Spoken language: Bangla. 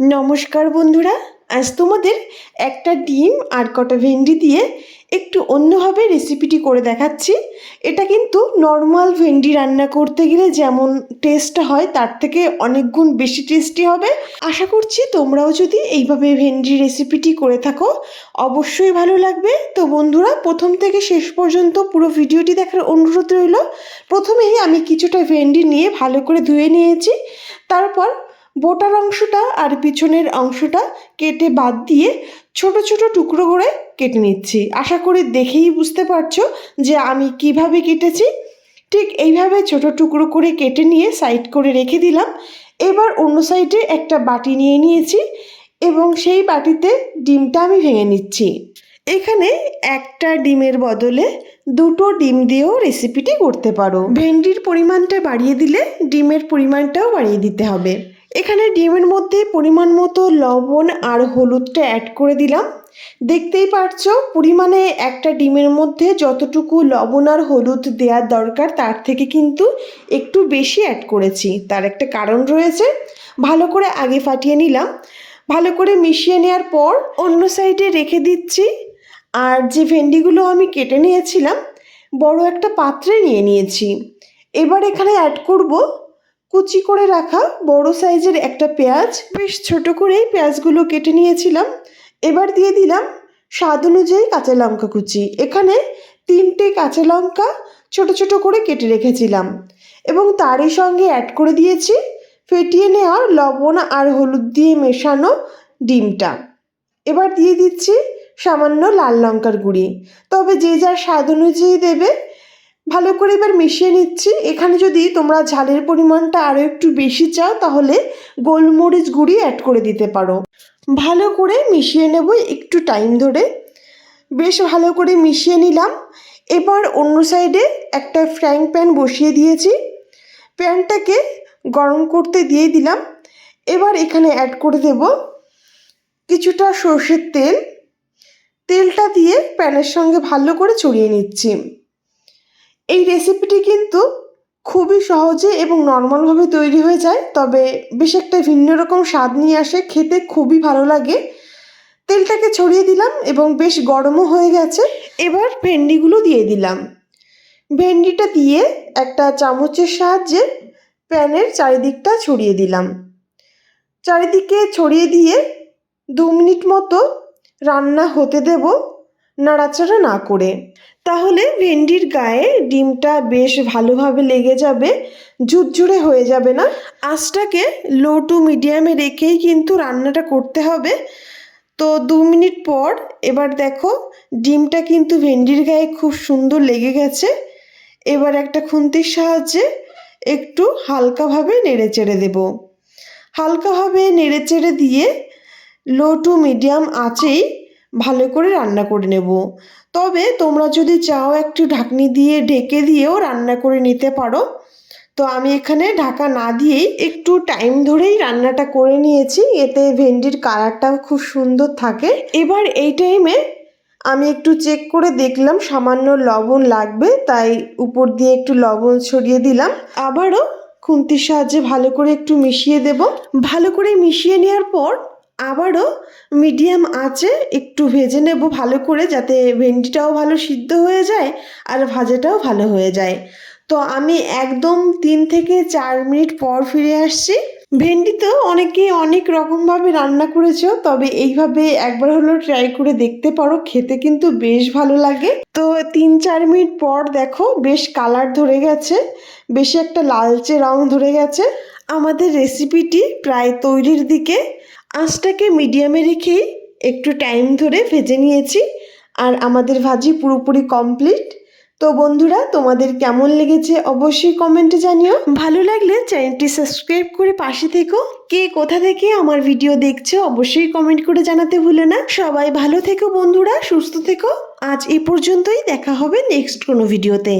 নমস্কার বন্ধুরা, আজ তোমাদের একটা ডিম আর কটা ভেন্ডি দিয়ে একটু অন্যভাবে রেসিপিটি করে দেখাচ্ছি। এটা কিন্তু নর্মাল ভেন্ডি রান্না করতে গেলে যেমন টেস্টটা হয়, তার থেকে অনেক গুণ বেশি টেস্টি হবে। আশা করছি তোমরাও যদি এইভাবে ভেন্ডি রেসিপিটি করে থাকো, অবশ্যই ভালো লাগবে। তো বন্ধুরা, প্রথম থেকে শেষ পর্যন্ত পুরো ভিডিওটি দেখার অনুরোধ রইল। প্রথমেই আমি কিছুটা ভেন্ডি নিয়ে ভালো করে ধুয়ে নিয়েছি। তারপর বোটার অংশটা আর পিছনের অংশটা কেটে বাদ দিয়ে ছোট ছোট টুকরো করে কেটে নিচ্ছি। আশা করি দেখেই বুঝতে পারছ যে আমি কীভাবে কেটেছি। ঠিক এইভাবে ছোট টুকরো করে কেটে নিয়ে সাইড করে রেখে দিলাম। এবার অন্য সাইডে একটা বাটি নিয়ে নিয়েছি এবং সেই বাটিতে ডিমটা আমি ভেঙে নিচ্ছি। এখানে একটা ডিমের বদলে দুটো ডিম দিয়েও রেসিপিটি করতে পারো। ভেন্ডির পরিমাণটা বাড়িয়ে দিলে ডিমের পরিমাণটাও বাড়িয়ে দিতে হবে। এখানে ডিমের মধ্যে পরিমাণ মতো লবণ আর হলুদটা অ্যাড করে দিলাম। দেখতেই পারছ, পরিমাণে একটা ডিমের মধ্যে যতটুকু লবণ আর হলুদ দেওয়ার দরকার, তার থেকে কিন্তু একটু বেশি অ্যাড করেছি। তার একটা কারণ রয়েছে, ভালো করে আগে ফাটিয়ে নিলাম। ভালো করে মিশিয়ে নেওয়ার পর অন্য সাইডে রেখে দিচ্ছি। আর যে ভেন্ডিগুলো আমি কেটে নিয়েছিলাম, বড় একটা পাত্রে নিয়ে নিয়েছি। এবার এখানে অ্যাড করব কুচি করে রাখা বড় সাইজের একটা পেঁয়াজ। বেশ ছোট করেই পেঁয়াজগুলো কেটে নিয়েছিলাম। এবার দিয়ে দিলাম স্বাদ অনুযায়ী কাঁচা লঙ্কা কুচি। এখানে তিনটে কাঁচা লঙ্কা ছোট ছোট করে কেটে রেখেছিলাম। এবং তারই সঙ্গে অ্যাড করে দিয়েছি ফেটিয়ে নেওয়া লবণ আর হলুদ দিয়ে মেশানো ডিমটা। এবার দিয়ে দিচ্ছি সামান্য লাল লঙ্কার গুঁড়ি। তবে যে যার স্বাদ অনুযায়ী দেবে ভালো করে এবার মিশিয়ে নিচ্ছি। এখানে যদি তোমরা ঝালের পরিমাণটা আরও একটু বেশি চাও, তাহলে গোলমরিচ গুঁড়ি অ্যাড করে দিতে পারো। ভালো করে মিশিয়ে নেব একটু টাইম ধরে। বেশ ভালো করে মিশিয়ে নিলাম। এবার অন্য সাইডে একটা ফ্রাইং প্যান বসিয়ে দিয়েছি। প্যানটাকে গরম করতে দিয়ে দিলাম। এবার এখানে অ্যাড করে দেব কিছুটা সর্ষের তেল। তেলটা দিয়ে প্যানের সঙ্গে ভালো করে ছড়িয়ে নিচ্ছি। এই রেসিপিটি কিন্তু খুবই সহজে এবং নর্মালভাবে তৈরি হয়ে যায়, তবে বেশ একটা ভিন্ন রকম স্বাদ নিয়ে আসে, খেতে খুবই ভালো লাগে। তেলটাকে ছড়িয়ে দিলাম এবং বেশ গরমও হয়ে গেছে। এবার ভেন্ডিগুলো দিয়ে দিলাম। ভেন্ডিটা দিয়ে একটা চামচের সাহায্যে প্যানের চারিদিকটা ছড়িয়ে দিলাম। চারিদিকে ছড়িয়ে দিয়ে দু মিনিট মতো রান্না হতে দেব, নাড়াচাড়া না করে। তাহলে ভেন্ডির গায়ে ডিমটা বেশ ভালোভাবে লেগে যাবে, ঝুরঝুরে হয়ে যাবে না। আঁচটাকে লো টু মিডিয়ামে রেখেই কিন্তু রান্নাটা করতে হবে। তো দু মিনিট পর এবার দেখো ডিমটা কিন্তু ভেন্ডির গায়ে খুব সুন্দর লেগে গেছে। এবার একটা খুন্তির সাহায্যে একটু হালকাভাবে নেড়ে চেড়ে দেবো। হালকাভাবে নেড়ে চেড়ে দিয়ে লো টু মিডিয়াম আঁচেই ভালো করে রান্না করে নেব। তবে তোমরা যদি চাও একটু ঢাকনি দিয়ে ঢেকে দিয়েও রান্না করে নিতে পারো। তো আমি এখানে ঢাকা না দিয়েই একটু টাইম ধরেই রান্নাটা করে নিয়েছি। এতে ভেন্ডির কালারটাও খুব সুন্দর থাকে। এবার এই টাইমে আমি একটু চেক করে দেখলাম, সামান্য লবণ লাগবে, তাই উপর দিয়ে একটু লবণ ছড়িয়ে দিলাম। আবারও খুন্তির সাহায্যে ভালো করে একটু মিশিয়ে দেব। ভালো করে মিশিয়ে নেওয়ার পর আবারও মিডিয়াম আঁচে একটু ভেজে নেব ভালো করে যাতে ভেন্ডিটাও ভালো সিদ্ধ হয়ে যায় আর ভাজাটাও ভালো হয়ে যায়। তো আমি একদম তিন থেকে চার মিনিট পর ফিরে আসছি। ভেন্ডি তো অনেকেই অনেক রকমভাবে রান্না করেছ, তবে এইভাবে একবার হলো ট্রাই করে দেখতে পারো, খেতে কিন্তু বেশ ভালো লাগে। তো তিন চার মিনিট পর দেখো বেশ কালার ধরে গেছে, বেশি একটা লালচে রং ধরে গেছে। আমাদের রেসিপিটি প্রায় তৈরির দিকে। আঁচটাকে মিডিয়ামে রেখেই একটু টাইম ধরে ভেজে নিয়েছি। আর আমাদের ভাজি পুরোপুরি কমপ্লিট তো বন্ধুরা, তোমাদের কেমন লেগেছে অবশ্যই কমেন্টে জানিও। ভালো লাগলে চ্যানেলটি সাবস্ক্রাইব করে পাশে থেকো। কে কোথা থেকে আমার ভিডিও দেখছ অবশ্যই কমেন্ট করে জানাতে ভুলো না। সবাই ভালো থেকো বন্ধুরা, সুস্থ থেকো। আজ এ পর্যন্তই দেখা হবে নেক্সট কোনো ভিডিওতে